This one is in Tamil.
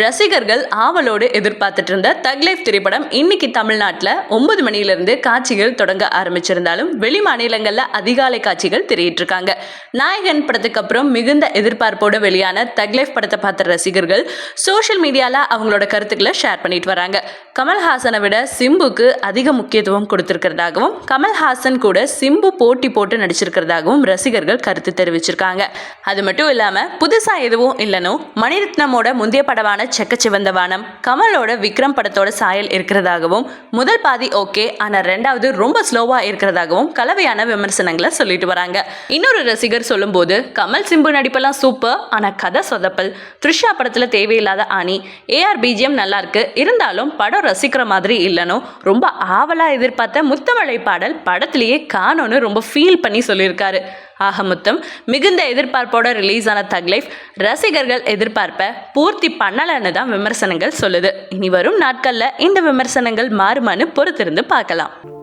ரசிகர்கள் ஆவலோடு எதிர்பார்த்துட்டு இருந்த தக் லைஃப் திரைப்படம் இன்னைக்கு தமிழ்நாட்டில் ஒன்பது மணியிலிருந்து காட்சிகள் தொடங்க ஆரம்பிச்சிருந்தாலும் வெளி மாநிலங்களில் அதிகாலை காட்சிகள் திரையிட்டிருக்காங்க. நாயகன் படத்துக்கு அப்புறம் மிகுந்த எதிர்பார்ப்போடு வெளியான தக் லைஃப் படத்தை பார்த்த ரசிகர்கள் சோஷியல் மீடியாவில் அவங்களோட கருத்துக்களை ஷேர் பண்ணிட்டு வராங்க. கமல்ஹாசனை விட சிம்புக்கு அதிக முக்கியத்துவம் கொடுத்திருக்கிறதாகவும் கமல்ஹாசன் கூட சிம்பு போட்டி போட்டு நடிச்சிருக்கிறதாகவும் ரசிகர்கள் கருத்து தெரிவிச்சிருக்காங்க. அது மட்டும் இல்லாமல் புதுசாக எதுவும் இல்லைனோ மணிரத்னமோட முந்தைய படமான செக்கச்சிவந்த வானம் கமலோட விக்ரம் படத்தோட சாயல் இருக்கிறதாகவும் முதல் பாதி ஓகே ஆனால் ரெண்டாவது ரொம்ப ஸ்லோவாக இருக்கிறதாகவும் கலவையான விமர்சனங்களை சொல்லிட்டு வராங்க. இன்னொரு ரசிகர் சொல்லும்போது கமல் சிம்பு நடிப்பெல்லாம் சூப்பர் ஆனால் கதை சொதப்பல். த்ரிஷா படத்தில் தேவையில்லாத ஆணி ஏஆர் பிஜிஎம் நல்லா இருக்கு இருந்தாலும் படம் ரசிக்கிற மாதிரி இல்லைனோ ரொம்ப ஆவலாக எதிர்பார்த்த முத்தமழை பாடல் படத்திலேயே காணோன்னு ரொம்ப ஃபீல் பண்ணி சொல்லியிருக்காரு. ஆக மொத்தம். மிகுந்த எதிர்பார்ப்போட ரிலீஸ் ஆன தக் லைஃப் ரசிகர்கள் எதிர்பார்ப்பை பூர்த்தி பண்ணலைன்னு தான் விமர்சனங்கள் சொல்லுது. இனி வரும் நாட்களில் இந்த விமர்சனங்கள் மாறுமான்னு பொறுத்திருந்து பார்க்கலாம்.